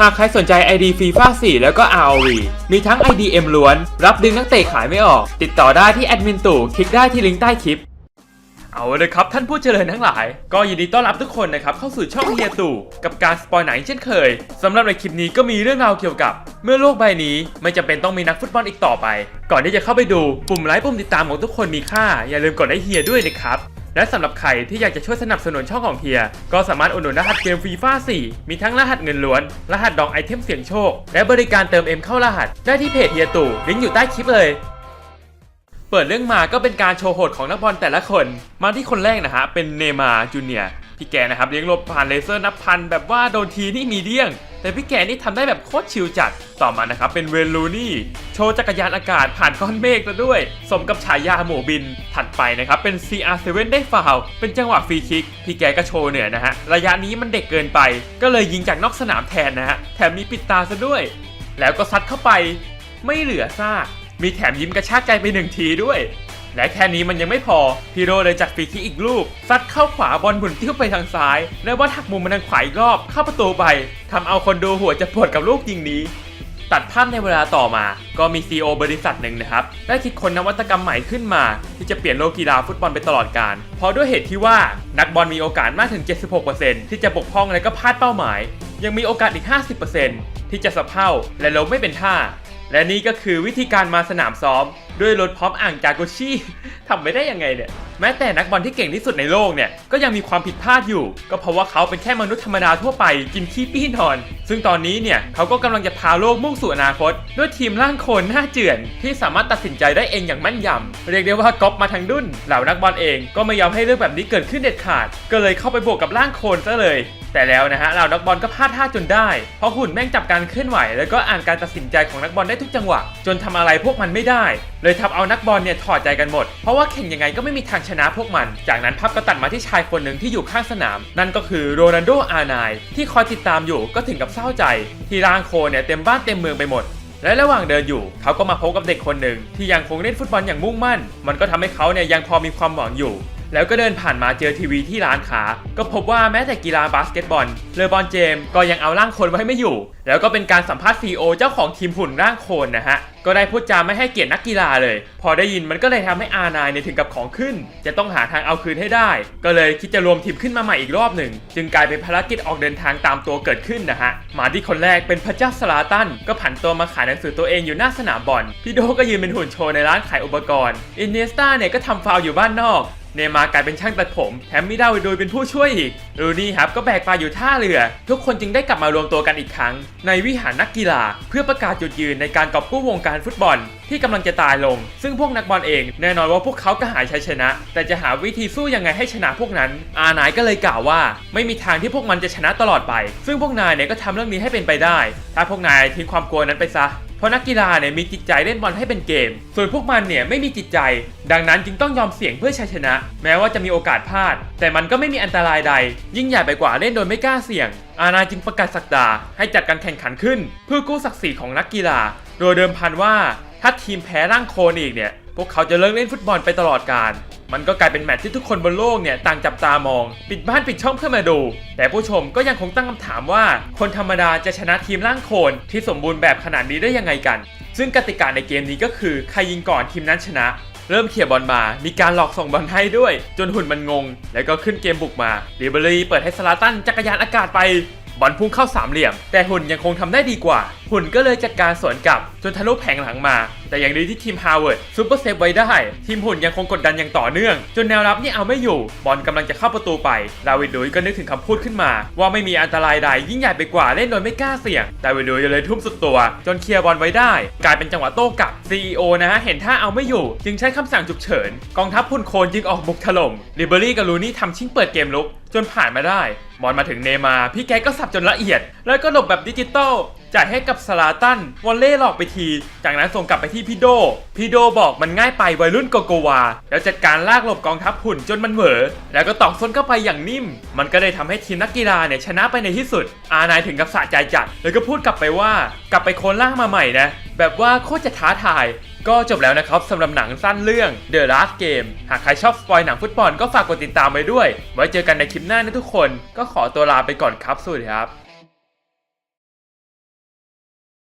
หากใครสนใจ ID FIFA 4 แล้วก็ ROV มีทั้ง IDM ล้วน รับดึงนักเตะขายไม่ออก ติดต่อได้ที่แอดมินตู่คลิกได้ที่ลิงก์ใต้คลิป เอาเลยครับท่านผู้เจริญทั้งหลาย ก็ยินดีต้อนรับทุกคนนะครับเข้าสู่ช่องเฮียตู่กับการสปอยหนังเช่นเคยสำหรับในคลิปนี้ก็มีเรื่องราวเกี่ยวกับ เมื่อโลกใบนี้ไม่จำเป็นต้องมีนักฟุตบอลอีกต่อไป ก่อนที่จะเข้าไปดูปุ่มไลค์ปุ่มติดตามของทุกคนมีค่า อย่าลืมกดไลค์เฮียด้วยนะครับ และสำหรับใครที่อยากจะช่วยสนับสนุนช่องของเฮีย ก็สามารถอุดหนุนรหัสเกมฟีฟ่า4มีทั้งรหัสเงินล้วน รหัสดองไอเทมเสี่ยงโชค และบริการเติมเอ็มเข้ารหัส ได้ที่เพจเฮียตู่ลิงก์อยู่ใต้คลิปเลยเปิดเรื่องมาก็เป็นการโชว์โหดของนักบอลแต่ละคน มาที่คนแรกนะฮะ เป็นเนมาร์จูเนียร์ พี่แกนะครับเลี้ยงลบผ่านเลเซอร์นับพันแบบว่าโดนทีนี่มีเดี้ยง แต่พี่แกนี่ทำได้แบบโคตรชิลจัด ต่อมานะครับเป็นเวลูนี่ โชว์จักรยานอากาศผ่านก้อนเมฆซะด้วย สมกับฉายาหมูบิน ถัดไปนะครับเป็น CR7 ได้ฟาวเป็นจังหวะฟรีคิก พี่แกก็โชว์เหนือนะฮะ ระยะนี้มันเด็กเกินไป ก็เลยยิงจากนอกสนามแทนนะฮะ แถมมีปิดตาซะด้วย แล้วก็ซัดเข้าไป ไม่เหลือซาก มีแถมยิ้มกระชากใจไปหนึ่งทีด้วย และแค่นี้มันยังไม่พอพีโรเลยจัดฟรีคิกอีกลูกซัดเข้าขวาบอลหมุนติ้วไปทางซ้าย แล้วว่าถักมุมมาทางขวาอีกรอบเข้าประตูไปทำเอาคนดูหัวจะปวดกับลูกยิงนี้ ตัดภาพในเวลาต่อมา ก็มี CEO บริษัทหนึ่งนะครับ ได้คิดค้นนวัตกรรมใหม่ขึ้นมา ที่จะเปลี่ยนโลกกีฬาฟุตบอลไปตลอดกาลเพราะด้วยเหตุที่ว่านักบอลมีโอกาสมากถึง 76%ที่จะบกพร่องและก็พลาดเป้าหมาย ยังมีโอกาสอีก 50%ที่จะสะเพร่าและล้มไม่เป็นท่า และนี่ก็คือวิธีการมาสนามซ้อม ด้วยรถพร้อมอ่างจากุชี่ทำไปได้ยังไงเนี่ย แม้แต่นักบอลที่เก่งที่สุดในโลกเนี่ย ก็ยังมีความผิดพลาดอยู่ ก็เพราะว่าเขาเป็นแค่มนุษย์ธรรมดาทั่วไปกินขี้ปี้นอน ซึ่งตอนนี้เนี่ยเขาก็กำลังจะพาโลกมุ่งสู่อนาคต ด้วยทีมร่างโคลนหน้าเจือน ที่สามารถตัดสินใจได้เองอย่างแม่นยำเรียกได้ว่าก๊อปมาทางดุนเหล่านักบอลเองก็ไม่ยอมให้เรื่องแบบนี้เกิดขึ้นเด็ดขาด ก็เลยเข้าไปบวกกับร่างโคลนซะเลยแต่แล้วนะฮะเหล่านักบอลก็พลาดท่าจนได้ เพราะหุ่นแม่งจับการเคลื่อนไหว แล้วก็อ่านการตัดสินใจของนักบอลได้ทุกจังหวะ จนทำอะไรพวกมันไม่ได้เลยทำเอานักบอลเนี่ยถอดใจกันหมด เพราะว่าแข่งยังไงก็ไม่มีทางชนะพวกมัน จากนั้นภาพก็ตัดมาที่ชายคนหนึ่งที่อยู่ข้างสนาม นั่นก็คือโรนัลโดอาร์ไนน์ที่คอยติดตามอยู่ก็ถึงกับเศร้าใจ ที่ร่างโคนเนี่ยเต็มบ้านเต็มเมืองไปหมดและระหว่างเดินอยู่ เขาก็มาพบกับเด็กคนหนึ่งที่ยังคงเล่นฟุตบอลอย่างมุ่งมั่น มันก็ทำให้เขาเนี่ยยังพอมีความหวังอยู่ แล้วก็เดินผ่านมาเจอทีวีที่ร้านค้าก็พบว่าแม้แต่กีฬาบาสเกตบอล เลอบอนเจมก็ยังเอาร่างโคนไว้ไม่อยู่ แล้วก็เป็นการสัมภาษณ์ซีโอเจ้าของทีมหุ่นร่างโคนนะฮะ ก็ได้พูดจาไม่ให้เกียรตินักกีฬาเลย พอได้ยินมันก็เลยทำให้อานน์เนี่ยถึงกับของขึ้น จะต้องหาทางเอาคืนให้ได้ ก็เลยคิดจะรวมทีมขึ้นมาใหม่อีกรอบหนึ่ง จึงกลายเป็นภารกิจออกเดินทางตามตัวเกิดขึ้นนะฮะมาที่คนแรกเป็นพระเจ้าสลาตันก็ผันตัวมาขายหนังสือตัวเองอยู่หน้าสนามบอลพี่โดก็ยืนเป็นหุ่นโชว์ในร้านขายอุปกรณ์อินเนสตาเนี่ยก็ทำฟาวอยู่บ้านนอกเนมากลายเป็นช่างตัดผม แถมมิดาวิโดยเป็นผู้ช่วยอีก รูนี่ครับก็แบกปลาอยู่ท่าเรือ ทุกคนจึงได้กลับมารวมตัวกันอีกครั้ง ในวิหารนักกีฬา เพื่อประกาศจุดยืนในการกอบกู้วงการฟุตบอล ที่กำลังจะตายลง ซึ่งพวกนักบอลเองแน่นอนว่าพวกเขาก็หายชัยชนะ แต่จะหาวิธีสู้ยังไงให้ชนะพวกนั้น อาไนายก็เลยกล่าวว่า ไม่มีทางที่พวกมันจะชนะตลอดไป ซึ่งพวกนายเนี่ยก็ทำเรื่องนี้ให้เป็นไปได้ ถ้าพวกนายทิ้งความกลัวนั้นไปซะ ราะนักกีฬาเนี่ยมีจิตใจเล่นบอลให้เป็นเกม ส่วนพวกมันเนี่ยไม่มีจิตใจ ดังนั้นจึงต้องยอมเสี่ยงเพื่อชัยชนะ แม้ว่าจะมีโอกาสพลาด แต่มันก็ไม่มีอันตรายใด ยิ่งใหญ่ไปกว่าเล่นโดยไม่กล้าเสี่ยง อาณาจึงประกาศสักดาให้จัดการแข่งขันขึ้น เพื่อกู้ศักดิ์ศรีของนักกีฬา โดยเดิมพันว่า ถ้าทีมแพ้ร่างโคลนอีกเนี่ยพวกเขาจะเลิกเล่นฟุตบอลไปตลอดกาล มันก็กลายเป็นแมตช์ที่ทุกคนบนโลกเนี่ยต่างจับตามอง ปิดบ้านปิดช่องเพื่อมาดู แต่ผู้ชมก็ยังคงตั้งคำถามว่า คนธรรมดาจะชนะทีมร่างโคลนที่สมบูรณ์แบบขนาดนี้ได้ยังไงกัน ซึ่งกติกาในเกมนี้ก็คือใครยิงก่อนทีมนั้นชนะเริ่มเขี่ยบอลมา มีการหลอกส่งบอลให้ด้วย จนหุ่นมันงง แล้วก็ขึ้นเกมบุกมาลิเบอรี่เปิดให้สลาตันจักรยานอากาศไป บอลพุ่งเข้าสามเหลี่ยม แต่หุ่นยังคงทำได้ดีกว่า หุ่นก็เลยจัดการสวนกลับ จนทะลุแผงหลังมา แต่อย่างดีที่ทีมฮาวเวิร์ดซูเปอร์เซฟไว้ได้ ทีมหุ่นยังคงกดดันอย่างต่อเนื่อง จนแนวรับนี่เอาไม่อยู่ บอลกำลังจะเข้าประตูไป ดาวิดดุยก็นึกถึงคำพูดขึ้นมา ว่าไม่มีอันตรายใดยิ่งใหญ่ไปกว่าเล่นโดยไม่กล้าเสี่ยง ดาวิดดุยเลยทุ่มสุดตัว จนเคลียร์บอลไว้ได้ กลายเป็นจังหวะโต้กลับ CEO นะฮะเห็นท่าเอาไม่อยู่ จึงใช้คำสั่งฉุกเฉิน กองทัพพุ่นโคลนจึงออกบุกถล่มลิเบอรี่กับลูนี่ทำชิงเปิดเกมลุกจนผ่านมาได้ บอลมาถึงเนมา พี่แกก็สับจนละเอียด แล้วก็หลบแบบดิจิตอลจ่ายให้กับสลาตันวอลเล่หลอกไปที จากนั้นส่งกลับไปที่พี่โด พี่โดบอกมันง่ายไปวัยรุ่นโกโกวา แล้วจัดการลากหลบกองทัพหุ่นจนมันเหวอแล้วก็ตอกส้นเข้าไปอย่างนิ่ม มันก็เลยทำให้ทีมนักกีฬาเนี่ยชนะไปในที่สุด อานายถึงกับสะใจจัด แล้วก็พูดกลับไปว่ากลับไปโคนล่างมาใหม่นะ แบบว่าโคตรจะท้าทาย ก็จบแล้วนะครับสำหรับหนังสั้นเรื่อง The Last Game หากใครชอบสปอยหนังฟุตบอลก็ฝากกดติดตามไว้ด้วย ไว้เจอกันในคลิปหน้านะทุกคน ก็ขอตัวลาไปก่อนครับ สวัสดีครับ